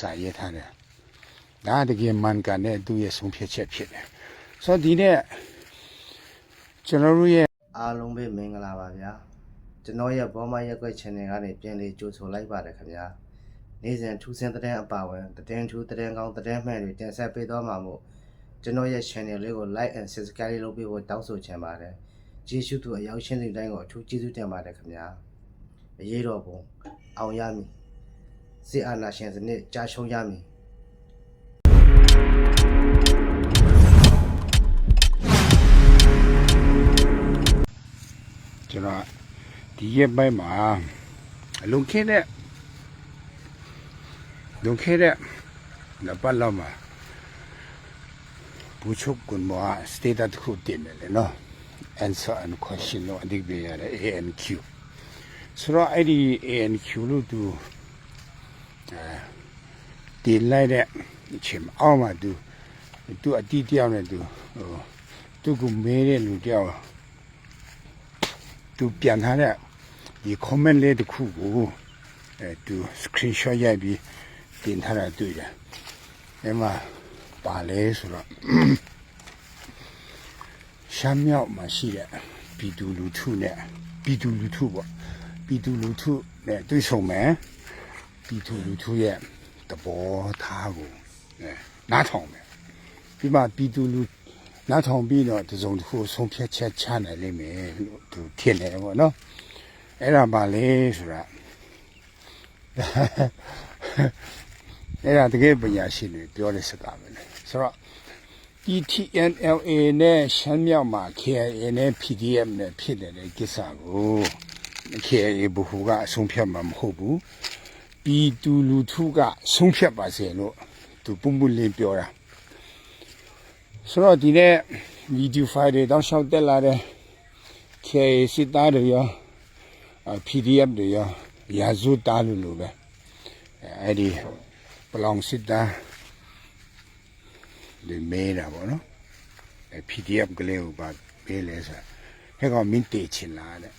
စာရေးထားတယ်ဒါတကယ်မှန်ကန်တဲ့သူရဲ့ဆုံးဖြတ်ချက်ဖြစ်တယ်ဆိုတော့ဒီနေ့ကျွန်တော်တို့ရဲ့အားလုံးပဲမင်္ဂလာပါဗျာကျွန်တော်ရဲ့ဘောမရက်ွက် channel ကနေပြန်လေးကြိုဆိုလိုက်ပါတယ်ခင်ဗျာနေ့စဉ်ထူးဆန်းတဲ့အပါဝင်သတင်းထူးသတင်းကောင်းသတင်းမှန်တွေတင်ဆက်ပေးသွားမှာမို့ကျွန်တော်ရဲ့ channel လေးကို like and subscribe လုပ်ပေးဖို့တောင်းဆိုချင်ပါတယ်ကျေးဇူးသူအရောက်ရှင်းတဲ့တိုင်းကိုအထူးကျေးဇူးတင်ပါတယ်ခင်ဗျာအရေးတော်ပုံအောင်ရမည် စစ်အာဏာရှင်စနစ်ကြာရှုံးရမည်ကျွန်တော်ဒီရက်ပိုင်းမှာလွန်ခဲ့တဲ့လွန်ခဲ့တဲ့နှစ်ပတ်လောက်မှာဘူချုပ်ကွန်မောစတေတတ်ခုတင်တယ်လေနော် answer and question လို့အဓိပ္ပာယ်ရတယ် ANQ ဆိုတော့အဲ့ဒီ ANQ လို့သူ အဲတင်လိုက်တဲ့အချိန်မှာအောက်မှာသူသူအတီးတယောက်နဲ့သူဟိုသူကမဲတဲ့လူတယောက်သူပြန်ထားတဲ့ဒီ comment လေးတစ်ခုကိုအဲသူ screenshot ရိုက်ပြီးတင်ထားတာတွေ့တယ်။အဲမှာပါလဲဆိုတော့ရှမ်းမြောက်မှာရှိတဲ့ပြည်သူလူထုနဲ့ပြည်သူလူထုပေါ့ပြည်သူလူထုနဲ့တွေ့ဆုံမယ် ပြည်သူလူထုရဲ့သဘောထားကိုအဲနားထောင်မယ်ပြီးမှပြည်သူလူနားထောင်ပြီးတော့တစုံတစ်ခုဆုံးဖြတ်ချက်ချနိုင်လိမ့်မယ်လို့သူထင်တယ်ပေါ့နော်အဲ့ဒါပါလေဆိုတာအဲ့ဒါတကယ်ပညာရှင်တွေပြောတဲ့စကားပဲလေဆိုတော့ ETNLA နဲ့ရှမ်းမြောက်မှာ KIA နဲ့ PDF နဲ့ဖြစ်နေတဲ့ကိစ္စကို KIA ဘဟုကအဆုံးဖြတ်မှာမဟုတ်ဘူး ပြည်သူလူထုကဆုံးဖြတ်ပါစေလို့သူပုံပုံလေးပြောတာဆိုတော့ဒီနေ့ဗီဒီယိုဖိုင်တွေတောင်းလျှောက်တက်လာတဲ့ KIA စစ်သားတွေရောအာ PDF တွေရောရာဇဝတ်သားလို့လို့ပဲအဲအဲ့ဒီပလောင်စစ်သားတွေမဲတာပေါ့နော်အဲ PDF ကလေးကိုပါပေးလဲဆိုဟဲ့ကောင်မင်းတေချင်လားတဲ့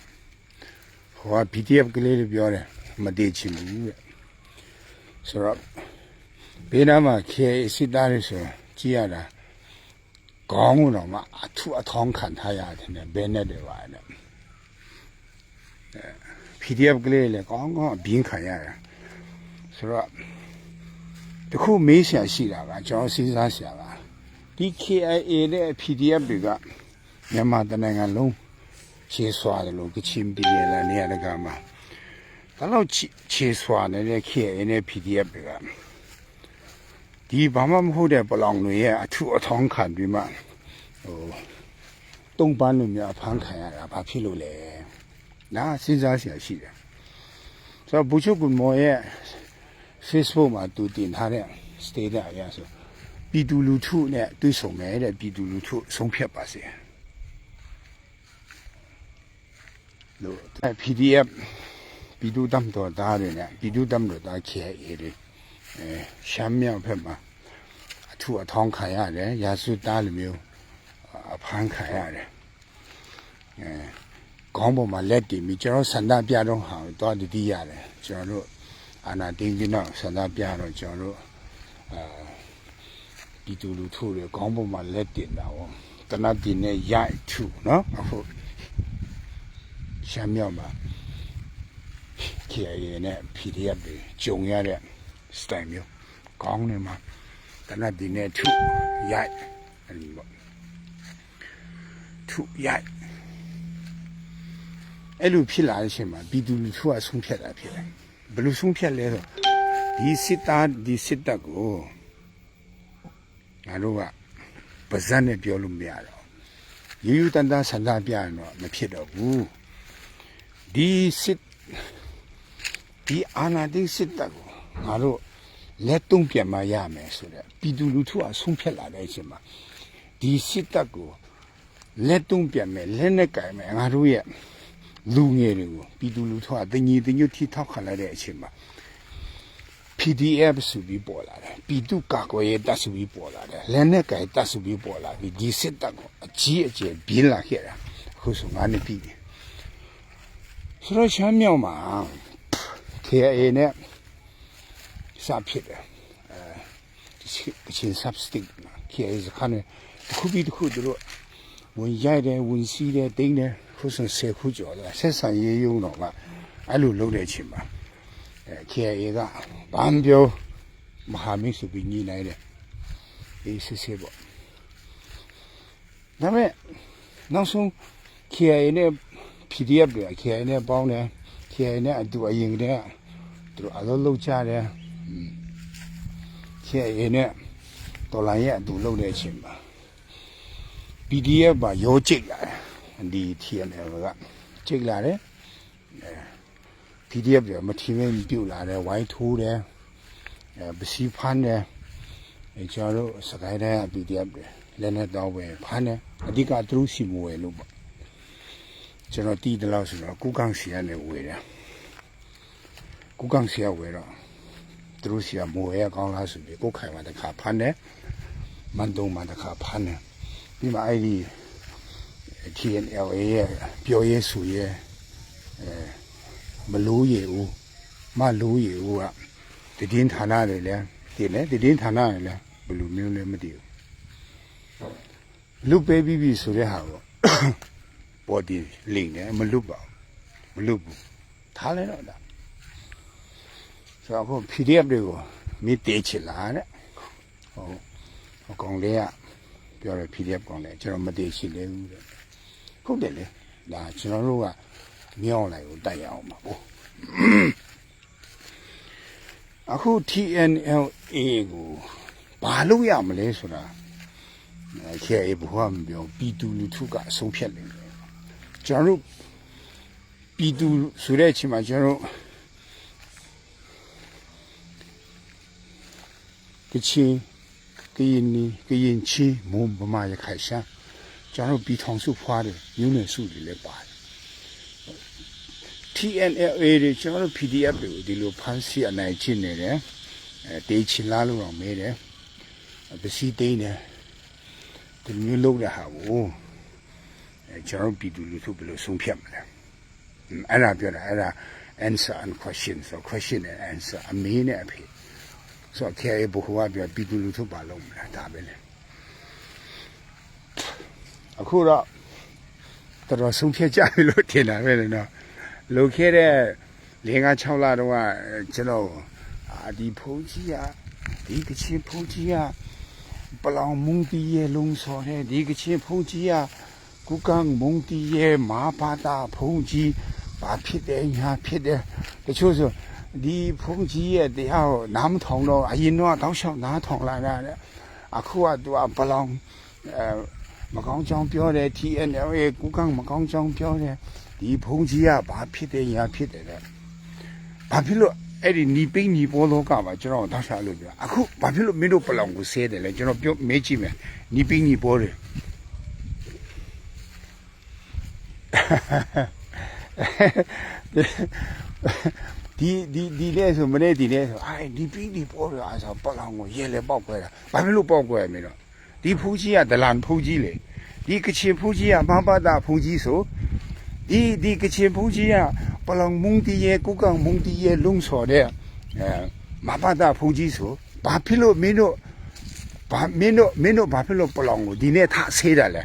ဟိုက PDF ကလေးတွေပြောတယ်မတေချင်ဘူးတဲ့ ဆိုတော့ဘေးနားမှာခေစစ်သားတွေဆိုကြည့်ရတာကောင်းတော့မှအထူးအထောင်းခံထားရတယ်နဲ့ဘယ်နဲ့တွေပါတဲ့အဲ PDF ကလေးလည်းကောင်းကောင်းအပြင်းခံရတာဆိုတော့တခုမေးဆရာရှိတာကကျွန်တော်စဉ်းစားဆရာကဒီ KIA နဲ့ PDF တွေကမြန်မာတနိုင်ငံလုံးခြေဆွာတယ်လို့ကချင်ပြည်နယ်လည်းနေရာတကာမှာ ဒါတော့ခြေဆွာနေတဲ့ KIA နဲ့ PDF တွေကဒီဘာမှမဟုတ်တဲ့ပလောင်တွေရဲ့အထုအထောင်းခံပြီးမှဟိုတုံးပန်းလို့များဖမ်းခံရတာဘာဖြစ်လို့လဲနားစဉ်းစားဆရာရှိတယ်ဆိုတော့ဘူချုပ်ကွန်မော်ရဲ့ Facebook မှာသူတင်ထားတဲ့ status အရဆိုပြည်သူလူထုနဲ့တွေ့ဆုံမယ်တဲ့ပြည်သူလူထုဆုံးဖြတ်ပါစေလို့အဲ PDF ပြည်သူတမ်းတော်သားတွေနဲ့ပြည်သူတမ်းတော်သား KIA တွေအဲရှမ်းမြောက်ဘက်မှာအထူးအထောင်းခံရတယ်ရာစုသားလိုမျိုးအဖမ်းခံရတယ်အဲခေါင်းပေါ်မှာလက်တည်ပြီးကျွန်တော်ဆန္ဒပြတော့ဟာတော့တတိရတယ်ကျွန်တော်တို့အာနာတင်းပြီးတော့ဆန္ဒပြတော့ကျွန်တော်တို့အာဒီတူလူထုတွေခေါင်းပေါ်မှာလက်တင်တာဟောတနတ်တင်နဲ့ရိုက်ထုနော်အခုရှမ်းမြောက်မှာ KIA နဲ့ PDF တွေဂျုံရတဲ့ style မျိုးခေါင်းထဲမှာတနတ်တင်နဲ့ထုရိုက်အဲ့ဒီပေါ့ထုရိုက်အဲ့လိုဖြစ်လာတဲ့အချိန်မှာပြည်သူလူထုကဆုံးဖြတ်တာဖြစ်တယ်ဘယ်လိုဆုံးဖြတ်လဲဆိုဒီစစ်သားဒီစစ်တပ်ကိုငါတို့ကပါဇက်နဲ့ပြောလို့မရတော့ယူယူတန်တန်ဆန္ဒပြရင်တော့မဖြစ်တော့ဘူးဒီစစ် ဒီအာနာတိစစ်တပ်ကိုငါတို့လက်တုံးပြန်မရမယ်ဆိုတော့ပြည်သူလူထုကဆုံးဖြတ်လာတဲ့အချိန်မှာဒီစစ်တပ်ကိုလက်တုံးပြန်မယ်လက်နဲ့ကင်မယ်ငါတို့ရဲ့လူငယ်တွေကိုပြည်သူလူထုကတင်ကြီးတင်ညွတ်ထိထောက်ခံလိုက်တဲ့အချိန်မှာ PDF ဆိုပြီးပေါ်လာတယ်ပြည်သူကာကွယ်ရေးတပ်ဆိုပြီးပေါ်လာတယ်လက်နက်ကင်တပ်ဆိုပြီးပေါ်လာပြီးဒီစစ်တပ်ကိုအကြီးအကျယ်ပြင်းလာခဲ့တာအခုဆိုငါနဲ့ပြည်တယ်ဆိုတော့ရှမ်းမြောက်မှာ KA နဲ့စဖြစ်တယ်အဲဒီကချင်း substick ခရီးစခန်းနဲ့တစ်ခုပြီးတစ်ခုသူတို့ဝင်ရိုက်တယ်ဝင်စီးတယ်တင်းတယ်ခုဆိုဆယ်ခုကျော်တယ်ဆက်ဆံရေးယုံတော့ကအဲ့လိုလုပ်တဲ့အချိန်မှာအဲခရီးကဘာမပြောမဟာမိတ်ဆိုပြီးညီနိုင်တယ်အေးစစ်စစ်ပေါ့ဒါပေမဲ့နောက်ဆုံး KIA နဲ့ PDF တွေ KIA နဲ့ပေါင်းတယ် KIA နဲ့အတူအရင်ကတည်းကသူ တို့အလုပ်လုပ်ကြတယ် KIA နဲ့တော်လိုင်းရဲ့အတူလုပ်တဲ့အချိန်မှာ PDF ပါရောကျိတ်လာတယ်ဒီ TNL ကကျိတ်လာတယ်အဲ PDF တွေမထီမင်းပြုတ်လာတယ်ဝိုင်းထိုးတယ်အဲပစီဖမ်းတယ်အဲကျွန်တော်တို့စကိုင်းတိုင်းက PDF တွေလည်းနဲ့တော့ပဲဖမ်းတယ်အဓိကသူတို့စီမဝယ်လို့ပေါ့ကျွန်တော်တီးတယ်လို့ဆိုတော့ကုကန့်စီကနေဝယ်တယ် ကုကန့်စီကဝယ်တော့သူတို့စီကမိုးရဲကောင်းလားဆိုပြီးကိုယ်ခိုင်မှာတစ်ခါဖမ်းတယ်မန်တုံမှာတစ်ခါဖမ်းတယ်ပြီးမှအဲ့ဒီ TNLA ရဲ့ပြောရဲဆိုရဲအဲမလို့ရဘူးမလို့ရဘူးကတည်င်းဌာနတွေလည်းတည်တယ်တည်င်းဌာနတွေလည်းဘယ်လိုမျိုးလဲမသိဘူးလူပေးပြီးပြီဆိုတဲ့ဟာကိုပေါ်ဒီလိမ့်တယ်မလွတ်ပါဘူးမလွတ်ဘူးထားလိုက်တော့ဒါ ဆိုတော့အခု PDF တွေကိုမိတေးချစ်လာတဲ့ဟိုဟိုကောင်လေးကပြောတယ် PDF ကောင်လေးကျွန်တော်မတေးချစ်လေဘူးတဲ့ဟုတ်တယ်လေဒါကျွန်တော်တို့ကမြောင်းလိုက်ကိုတိုက်ရအောင်ပါဘို့အခု TNLA ကိုဘာလို့ရမလဲဆိုတာအဲခေဘုရားမပြောပြည်သူလူထုကအဆုံးဖြတ်နေတယ်ကျွန်တော်တို့ပြည်သူဆိုတဲ့အချိန်မှာကျွန်တော်တို့ ကချင်ကရင်နီကရင်ချီမုံဗမာရခိုင်ရှမ်းကျွန်တော်တို့ပြည်ထောင်စုဖွားတယ်မျိုးနွယ်စုတွေလည်းပါတယ် TNLA တွေကျွန်တော်တို့ PDF တွေကိုဒီလိုဖမ်းဆီးအနိုင်ကျင့်နေတယ်အဲတေးချင်လားလို့တော့မေးတယ်ပစီသိန်းတယ်ဒီမျိုးလုပ်တဲ့ဟာကိုအဲကျွန်တော်တို့ပြည်သူလူထုဘယ်လိုဆုံးဖြတ်မလဲအဲ့ဒါပြောတာအဲ့ဒါ answer and question so question and answer အမေးနဲ့အဖေ ဆိုတော့ခဲဘိုးကပြောပြည်သူလူထုပါလုံးမလားဒါပဲလေအခုတော့တော်တော်ဆုံးဖြတ်ကြပြီလို့ထင်တာပဲလေနော်လုံခဲ့တဲ့၄၅6လတော့ကကျွန်တော်အာဒီဖုန်ကြီးကဒီကချင်ဖုန်ကြီးကပလောင်မုန်တီရဲ့လုံးစော်တဲ့ဒီကချင်ဖုန်ကြီးကကုကန်းမုန်တီရဲ့မာပါတာဖုန်ကြီးဘာဖြစ်တယ်ညာဖြစ်တယ်တချို့ဆို ဒီဖုန်ကြီးရဲ့တရားကိုနားမထောင်တော့အရင်တော့တောက်လျှောက်နားထောင်လာတာတဲ့အခုကသူကဘလောင်အဲမကောင်းကြောင်ပြောတယ် TNL ရဲ့ကူကန်းမကောင်းကြောင်ပြောတယ်ဒီဖုန်ကြီးကဘာဖြစ်တယ်ညာဖြစ်တယ်တဲ့ဘာဖြစ်လို့အဲ့ဒီညီပိညီပေါ်လောကမှာကျွန်တော်တောက်လျှောက်လို့ပြောအခုဘာဖြစ်လို့မင်းတို့ဘလောင်ကိုဆဲတယ်လဲကျွန်တော်ပြောမေးကြည့်မယ်ညီပိညီပေါ်တယ် ဒီဒီဒီလဲဆိုမနေ့ဒီလဲဆိုအိုင်ဒီပြီးဒီပေါ်ရအောင်ဆိုပတ်လောင်ကိုရဲလဲပေါက်ခွဲတာဘာဖြစ်လို့ပေါက်ခွဲရမလဲတော့ဒီဖူးကြီးကဒလန်ဖူးကြီးလေဒီကချင်ဖူးကြီးကမဟာပတာဖူးကြီးဆိုဒီဒီကချင်ဖူးကြီးကပလောင်မုန်တီရဲ့ကုကောင်မုန်တီရဲ့လုံစော်တဲ့အဲမဟာပတာဖူးကြီးဆိုဘာဖြစ်လို့မင်းတို့ဘာမင်းတို့မင်းတို့ဘာဖြစ်လို့ပလောင်ကိုဒီနေ့ထားဆေးတာလဲ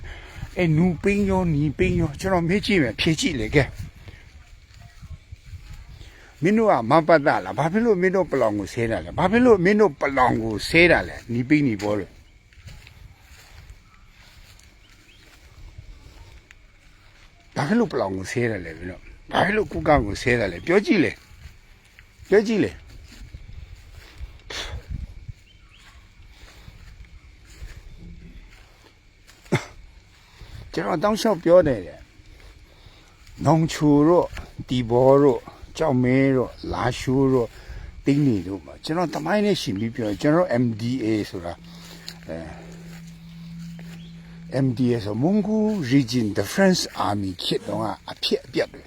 အဲနူပင်းရောနီပင်းရောကျွန်တော်မေးကြည့်မယ်ဖြေကြည့်လေကဲ မင်းတို့ကမပတ်တာလားဘာဖြစ်လို့မင်းတို့ပလောင်ကိုဆဲတာလဲဘာဖြစ်လို့မင်းတို့ပလောင်ကိုဆဲတာလဲနီးပိနီပေါ်လို့ဘာဖြစ်လို့ပလောင်ကိုဆဲတာလဲမင်းတို့ဘာဖြစ်လို့ကုကကိုဆဲတာလဲပြောကြည့်လေပြောကြည့်လေကျွန်တော်တောင်းလျှောက်ပြောနေတယ်နောင်ချူတို့ဒီဘောတို့ ကြောက်မဲတို့လာရှူတို့တင်းနေတို့မှာကျွန်တော်တမိုင်းနဲ့ရှင်ပြီးပြောကျွန်တော် MDA ဆိုတာအဲ MDA ဆို Mungu Region Defense Army ခေတ်တော့ကအဖြစ်အပျက်တွေ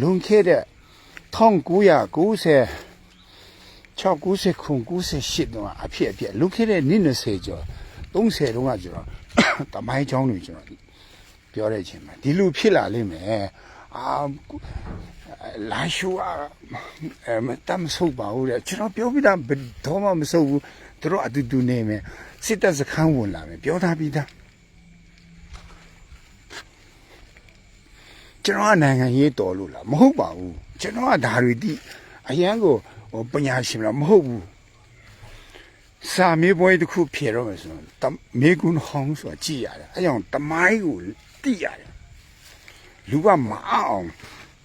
လွန်ခဲ့တဲ့1990 690ခု98တော့အဖြစ်အပျက်လွန်ခဲ့တဲ့နှစ်20ကျော်30တုန်းကကျွန်တော်တမိုင်းချောင်းတွေကျွန်တော်ပြောတဲ့အချိန်မှာဒီလိုဖြစ်လာလိမ့်မယ်အာ လာရှူอ่ะအဲမတမ်းဆုပ်ပါဘူးတဲ့ကျွန်တော်ပြောပြီးသားဘယ်တော့မှမဆုပ်ဘူးသူတို့အတူတူနေမယ်စစ်တပ်စခန်းဝင်လာမယ်ပြောထားပြီးသားကျွန်တော်ကနိုင်ငံရေးတော်လို့လားမဟုတ်ပါဘူးကျွန်တော်ကဒါတွေတိအရန်ကိုဟိုပညာရှင်လားမဟုတ်ဘူးစာမေးပွဲတစ်ခုဖြေတော့မယ်ဆိုတော့တမေကွန်းဟောင်းဆိုတာကြည်ရတယ်အဲကြောင့်တမိုင်းကိုတိရတယ်လူကမအောင်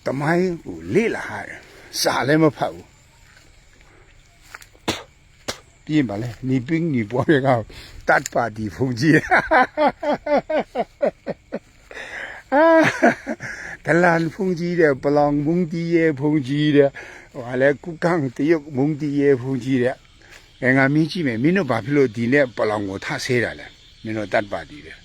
တမိုင်းကိုလေ့လာရတယ်စာလည်းမဖတ်ဘူးပြင်းပါလေနေပင်းနေပွားရကတတ်ပါဒီဖုန်ကြီးအာတလန်ဖုန်ကြီးတဲ့ပလောင်မုန်တီရဲ့ဖုန်ကြီးတဲ့ဟာလေကုကန်တရုတ်မုန်တီရဲ့ဖုန်ကြီးတဲ့ငါမင်းကြည့်မယ်မင်းတို့ဘာဖြစ်လို့ဒီနဲ့ပလောင်ကိုထဆဲတာလဲမင်းတို့တတ်ပါဒီတယ်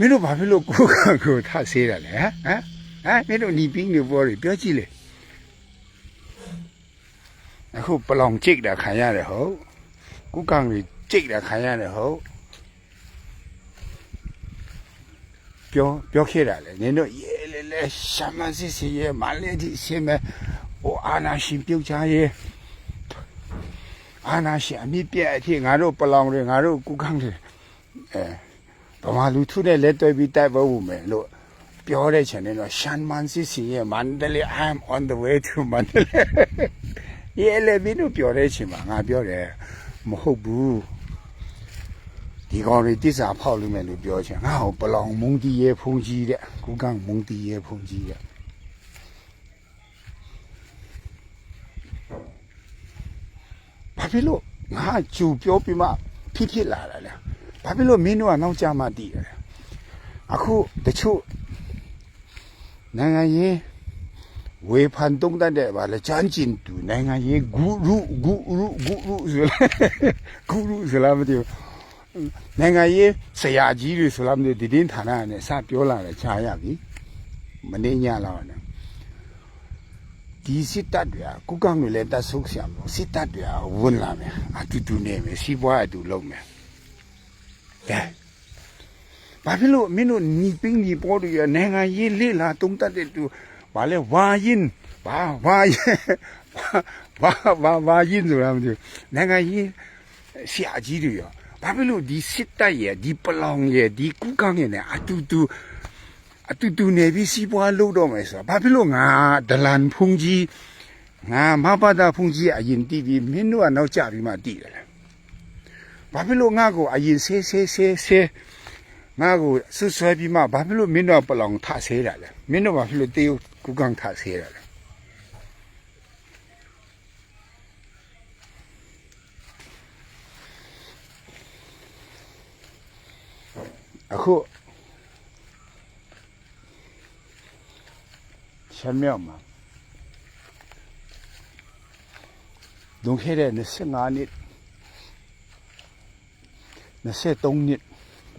မင်းတို့ဘာဖြစ်လို့ကုကန်းကိုထဆဲတာလဲဟမ်ဟမ်ဟမ်မင်းတို့ညီပင်းတွေပေါ်တယ်ပြောကြည့်လေအခုပလောင်ကြိတ်တာခံရတယ်ဟုတ်ကုကန်းတွေကြိတ်တာခံရတယ်ဟုတ်ပြောပြောခဲ့တာလေနင်တို့ရဲလေလေရှာမန်စစ်စီရဲမလေးဒီရှင်းမဲ့ဟိုအာနာရှင်ပြုတ်ချရဲအာနာရှင်အမြင့်ပြည့်အဖြစ်ငါတို့ပလောင်တွေငါတို့ကုကန်းတွေအဲ ဗမာလူထုနဲ့လက်တွဲပြီးတိုက်ပွဲဝင်မယ်လို့ပြောတဲ့ချင်တယ်တော့ရှန်မန်စစ်စီရဲမန္တလေး I'm on the way to မန္တလေးရဲလေဘင်းတို့ပြောတဲ့ချင်မှာငါပြောတယ်မဟုတ်ဘူးဒီကောင်တွေတစ္ဆာဖောက်လို့မယ်လို့ပြောချင်ငါ့ကိုပလောင်မုံတီရဲ့ဖုန်ကြီးတဲ့ကုကန်းမုံတီရဲ့ဖုန်ကြီးတဲ့ဘာဖြစ်လို့ငါကြူပြောပြီးမှဖြစ်ဖြစ်လာတာလဲ ဘာဖြစ်လို့မင်းတို့ကနောက်ကျမှတည်တယ်အခုတချို့နိုင်ငံရေးဝေဖန်တုံးတတ်တဲ့ဗာလေချမ်းကျင်သူနိုင်ငံရေးဂူရုဂူရုဂူရုဆိုလဲဂူရုဆိုလားမသိဘူးနိုင်ငံရေးဆရာကြီးတွေဆိုလားမသိဘူးဒီတင်းဌာနနဲ့စပြောလာတယ်ချာရပြီမနေညလောက်နဲ့ဒီစစ်တပ်တွေကကုကံတွေလည်းတက်ဆုပ်ဆရာမလို့စစ်တပ်တွေကဝင်လာမယ်အတူတူနေမယ်စီးပွားအတူလုပ်မယ် ကဲဘာဖြစ်လို့မင်းတို့ညီပင်းညီပေါ်တွေရနိုင်ငံရေးလေ့လာတုံးတတ်တဲ့သူဘာလဲဝါရင်ဘာဝါရင်ဘာဘာဝါရင်ဆိုတာမသိဘူးနိုင်ငံရေးဆရာကြီးတွေရောဘာဖြစ်လို့ဒီစစ်တပ်ရဲ့ဒီပလောင်ရဲ့ဒီကုကန်းရဲ့နဲ့အတူတူအတူတူနေပြီးစီးပွားလုပ်တော့မယ်ဆိုတာဘာဖြစ်လို့ငါဒလန်ဖုန်ကြီးငါမဘာသာဖုန်ကြီးအရင်တည်ပြီးမင်းတို့ကနောက်ကျပြီးမှတည်တယ်လေ ဘာဖြစ်လို့ငါကိုအရင်ဆေးဆေးဆေးဆေးငါကိုဆွဆွဲပြီးမှဘာဖြစ်လို့မင်းတို့ကပလောင်ထဆဲတာလဲမင်းတို့ဘာဖြစ်လို့တေကုကန်းထဆဲတာလဲအခုရှမ်းမြောက်မှာလွန်ခဲ့တဲ့25နှစ် 23နှစ်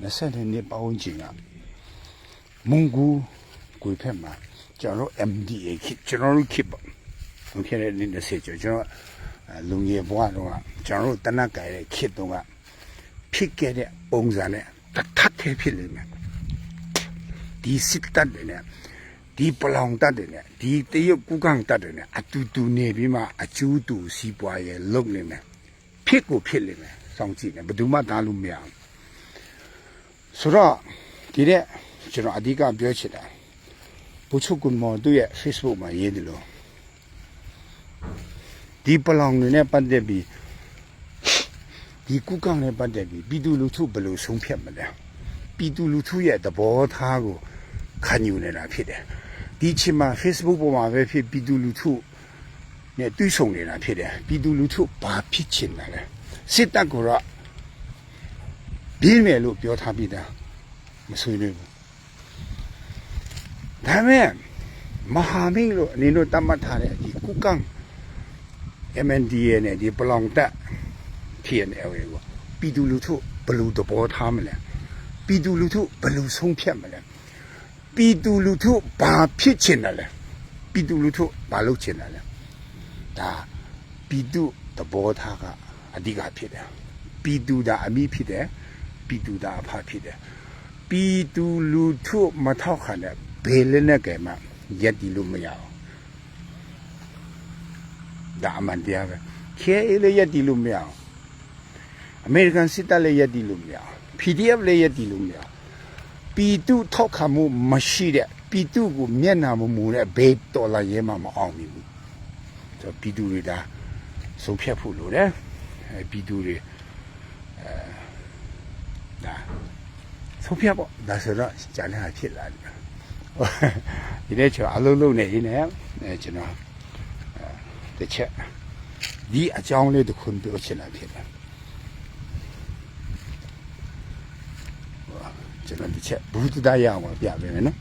22နှစ်ပေါင်းချင်ကမုံကူကိုဖက်မှာကျွန်တော် MDA ခစ်ကျွန်တော်တို့ခစ်ပါလွန်ခဲ့တဲ့နှစ်20ကျော်ကျွန်တော်အဲလူငယ်ဘဝတော့ကကျွန်တော်တို့တနက်ကြိုင်တဲ့ခစ်တုန်းကဖြစ်ခဲ့တဲ့ပုံစံနဲ့တထပ်သေးဖြစ်နေမယ်ဒီစစ်တပ်တွေနဲ့ဒီပလောင်တပ်တွေနဲ့ဒီတရုတ်ကူကန်းတပ်တွေနဲ့အတူတူနေပြီးမှအကျူးတူစီးပွားရဲ့လုပ်နေမယ်ဖြစ်ကိုဖြစ်နေမယ် စောင့်ကြည့်နေဘယ်သူမှတားလို့မရဘူးဆိုတော့ဒီတဲ့ကျွန်တော်အဓိကပြောချင်တာဘုချုပ်ကွန်မော်သူ့ရဲ့ Facebook မှာရေးတယ်လို့ဒီပလောင်တွေနဲ့ပတ်သက်ပြီးဒီကုကံနဲ့ပတ်သက်ပြီးပြည်သူလူထုဘယ်လိုဆုံးဖြတ်မလဲပြည်သူလူထုရဲ့သဘောထားကိုခံယူနေတာဖြစ်တယ်ဒီချိန်မှာ Facebook ပေါ်မှာပဲဖြစ်ပြည်သူလူထုနဲ့တွေ့ဆုံနေတာဖြစ်တယ်ပြည်သူလူထုဘာဖြစ်ချင်တာလဲ စစ်တပ်ကတော့ပြင်းမယ်လို့ပြောထားပြီးသားမဆွေးနွေးဘူးဒါပေမဲ့မဟာမိတ်လို့အနေနဲ့တတ်မှတ်ထားတဲ့ဒီကုကံ MNDA နဲ့ဒီပလောင်တက် TNL ရေကွာပြည်သူလူထုဘယ်လိုသဘောထားမလဲပြည်သူလူထုဘယ်လိုဆုံးဖြတ်မလဲပြည်သူလူထုဘာဖြစ်ချင်တယ်လဲပြည်သူလူထုဘာလုပ်ချင်တယ်လဲဒါပြည်သူသဘောထားက အဓိကဖြစ်တယ်ပြည်သူဒါအမိဖြစ်တယ်ပြည်သူဒါအဖဖြစ်တယ်ပြည်သူလူထုမထောက်ခံတဲ့ဘယ်လည်းနဲ့ကဲမှရက်တီလို့မရအောင်ဒါအမှန်တရားပဲ KIA လည်းရက်တီလို့မရအောင်အမေရိကန်စစ်တပ်လည်းရက်တီလို့မရအောင် PDF လည်းရက်တီလို့မရအောင်ပြည်သူထောက်ခံမှုမရှိတဲ့ပြည်သူကိုမျက်နှာမမူတဲ့ဘေးတော်လာရဲမှမအောင်ဘူးဆိုတော့ပြည်သူတွေဒါဆုံးဖြတ်ဖို့လိုတယ်အဲ ပြည်သူတွေအဲဒါဆုံးဖြတ်ပေါ့ဒါဆိုတော့ဂျာနဲ့ဖြစ်လာတယ်ဒီနေ့ကျွန်တော်အလုံးလုံးနေရင်းနဲ့အဲကျွန်တော်အဲတစ်ချက်ဒီအကြောင်းလေးတစ်ခုပြောချင်တာဖြစ်တယ်ဟိုကျွန်တော်တစ်ချက်ဘူးတရရအောင်ပြပေးမယ်နော်